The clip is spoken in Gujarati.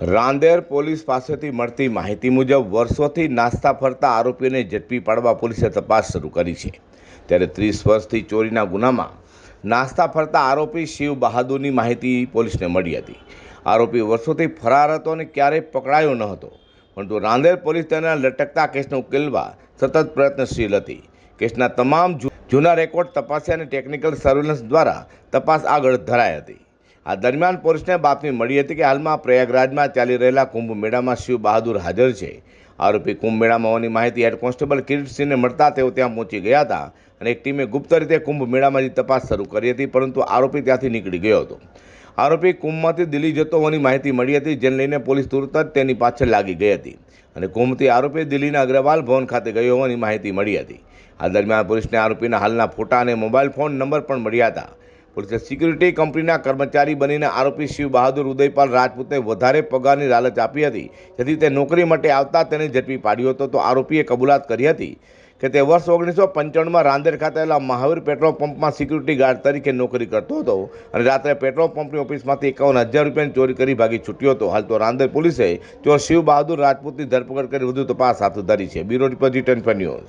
રાંદેર પોલીસ પાસેથી મળતી માહિતી મુજબ વર્ષોથી નાસ્તા ફરતા આરોપીને ઝડપી પાડવા પોલીસે તપાસ શરૂ કરી છે. ત્યારે ત્રીસ વર્ષથી ચોરીના ગુનામાં નાસ્તા ફરતા આરોપી શિવ બહાદુરની માહિતી પોલીસને મળી હતી. આરોપી વર્ષોથી ફરાર હતો અને ક્યારેય પકડાયો ન હતો. પરંતુ રાંદેર પોલીસ તેના લટકતા કેસને ઉકેલવા સતત પ્રયત્નશીલ હતી. કેસના તમામ જૂના રેકોર્ડ તપાસ્યા અને ટેકનિકલ સર્વેલન્સ દ્વારા તપાસ આગળ ધરાઈ હતી. આ દરમિયાન પોલીસને બાતમી મળી હતી કે હાલમાં પ્રયાગરાજમાં ચાલી રહેલા કુંભ મેળામાં શિવ બહાદુર હાજર છે. આરોપી કુંભ મેળામાં હોવાની માહિતી હેડ કોન્સ્ટેબલ કિરીટસિંહને મળતા તેઓ ત્યાં પહોંચી ગયા હતા અને એક ટીમે ગુપ્ત રીતે કુંભ મેળામાં તપાસ શરૂ કરી હતી, પરંતુ આરોપી ત્યાંથી નીકળી ગયો હતો. આરોપી કુંભમાંથી દિલ્હી જતો હોવાની માહિતી મળી હતી, જેને લઈને પોલીસ તુરંત જ તેની પાછળ લાગી ગઈ હતી અને કુંભથી આરોપી દિલ્હીના અગ્રવાલ ભવન ખાતે ગયો હોવાની માહિતી મળી હતી. આ દરમિયાન પોલીસને આરોપીના હાલના ફોટા અને મોબાઈલ ફોન નંબર પણ મળ્યા હતા. પોલીસે સિક્યુરિટી કંપનીના કર્મચારી બનીને આરોપી શિવ બહાદુર ઉદયપાલ રાજપૂતને વધારે પગારની લાલચ આપી હતી, જેથી તે નોકરી માટે આવતા તેને ઝડપી પાડ્યો હતો. તો આરોપીએ કબૂલાત કરી હતી કે તે વર્ષ ઓગણીસો પંચાણુંમાં રાંદેર ખાતે આવેલા મહાવીર પેટ્રોલ પંપમાં સિક્યુરિટી ગાર્ડ તરીકે નોકરી કરતો હતો અને રાત્રે પેટ્રોલ પંપની ઓફિસમાંથી એકાવન હજાર રૂપિયાની ચોરી કરી ભાગી છૂટ્યો હતો. હાલ તો રાંદેર પોલીસે ચોર શિવ બહાદુર રાજપૂતની ધરપકડ કરી વધુ તપાસ હાથ ધરી છે. Bureau report return news.